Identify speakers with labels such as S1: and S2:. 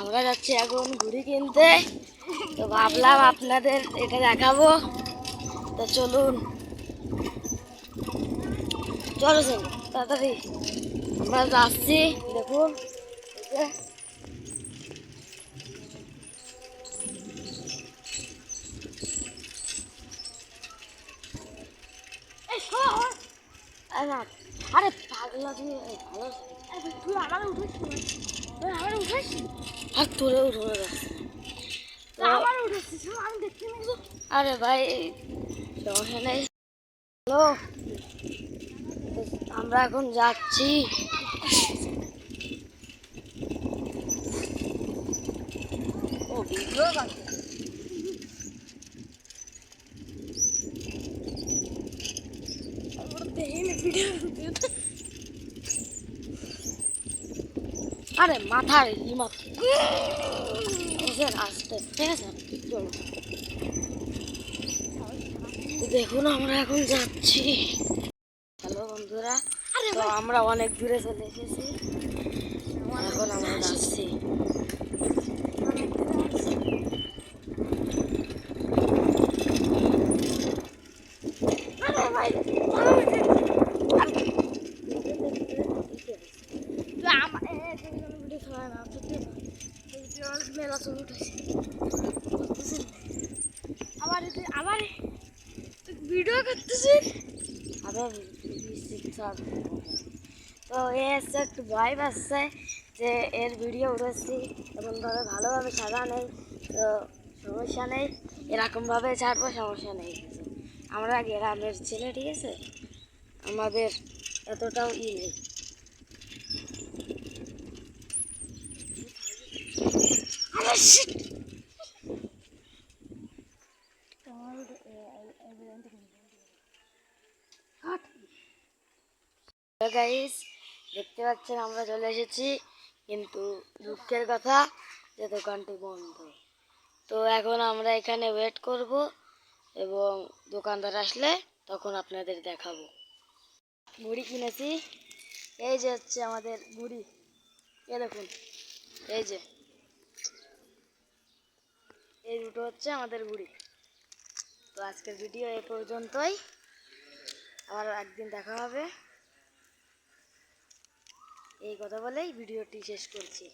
S1: আমরা যাচ্ছি এখন ঘুড়ি কিনতে। তো ভাবলাম আপনাদের এটা দেখাবো। তো চলুন। চলো চল তাড়াতাড়ি। আমরা যাচ্ছি দেখুন। না, আরে পাগলা তুমি এই ভালো। তুই আমার উঠেছিস তুই আমার উঠেছিস আর আমার উঠেছিস আমি দেখতে আরে ভাই সমস্যা নেই। হ্যালো। আমরা এখন যাচ্ছি। ও ভিডিও আরে মাথার ই মাথা আসতে ঠিক আছে চলো দেখুন আমরা এখন যাচ্ছি। হ্যালো বন্ধুরা তো আমরা অনেক দূরে চলে এসেছি। এখন আমরা যাচ্ছি। মেলা ছবি উঠেছে আবার আবার ভিডিও করতেছি আবার তো এ হচ্ছে একটু ভয় পাচ্ছে যে এর ভিডিও উঠেছি এমনভাবে ভালোভাবে সাজা নেই তো সমস্যা নেই এরকমভাবে ছাড়বো সমস্যা নেই আমরা গ্রামের ছেলে ঠিক আছে আমাদের এতটাও ই নেই আরে shit! গাইস দেখতে পাচ্ছেন আমরা চলে এসেছি, কিন্তু দুঃখের কথা যে দোকানটি বন্ধ। তো এখন আমরা এখানে ওয়েট করব এবং দোকানদার আসলে তখন আপনাদের দেখাবো। মুড়ি কিনেছি, এই যে হচ্ছে আমাদের মুড়ি। এ দেখুন, এই যে। এই দুটো হচ্ছে আমাদের ঘুড়ি তো আজকের ভিডিও এ পর্যন্তই। আবার একদিন দেখা হবে। এই কথা বলেই ভিডিওটি শেষ করছি।